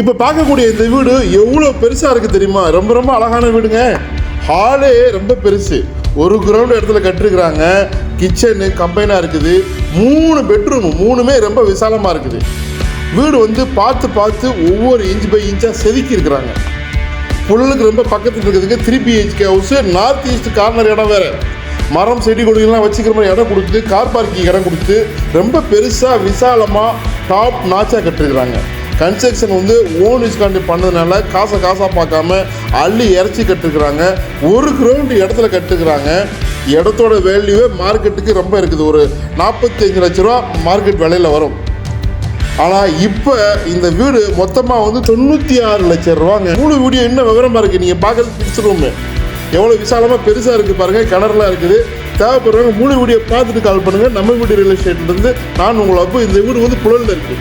இப்போ பார்க்கக்கூடிய இந்த வீடு எவ்வளோ பெருசாக இருக்குது தெரியுமா? ரொம்ப ரொம்ப அழகான வீடுங்க. ஹாலே ரொம்ப பெருசு. ஒரு கிரவுண்ட் இடத்துல கட்டிருக்கிறாங்க. கிச்சனு கம்பைனாக இருக்குது. மூணு பெட்ரூம் மூணுமே ரொம்ப விசாலமாக இருக்குது. வீடு வந்து பார்த்து பார்த்து ஒவ்வொரு இன்ச் பை இன்ச்சாக செதுக்கி இருக்கிறாங்க. பொருளுக்கு ரொம்ப பக்கத்தில் இருக்கிறதுக்கு three BHK house north east corner இடம் வேறு. மரம் செடி கொடிகள்லாம் வச்சுக்கிற மாதிரி இடம் கொடுத்து கார் பார்க்கிங் இடம் கொடுத்து ரொம்ப பெருசாக விசாலமாக டாப் நாச்சாக கட்டிருக்கிறாங்க. கன்ஸ்ட்ரக்ஷன் வந்து ஓன் யூஸ்காண்டி பண்ணதுனால காசை காசாக பார்க்காம அள்ளி இறச்சி கட்டுக்கிறாங்க ஒரு கிரவுண்டு இடத்துல கட்டுக்கிறாங்க இடத்தோட வேல்யூவே மார்க்கெட்டுக்கு ரொம்ப இருக்குது. ஒரு நாற்பத்தஞ்சு லட்ச ரூபா மார்க்கெட் விலையில் வரும். ஆனால் இப்போ இந்த வீடு மொத்தமாக வந்து தொண்ணூற்றி ஆறு லட்சம் ரூபாங்க. மூணு வீடியோ இன்னும் விவரமாக இருக்குது நீங்கள் பார்க்கறது பிடிச்சிருவோமே எவ்வளோ விசாலமாக பெருசாக இருக்குது பாருங்கள் கிணறுலாம் இருக்குது. தேவைப்படுறவங்க மூணு வீடியோ பார்த்துட்டு கால் பண்ணுங்கள் நம்ம வீடு ரியல் எஸ்டேட்லேருந்து நான் உங்களை அப்போ இந்த வீடு வந்து புழலில் இருக்குது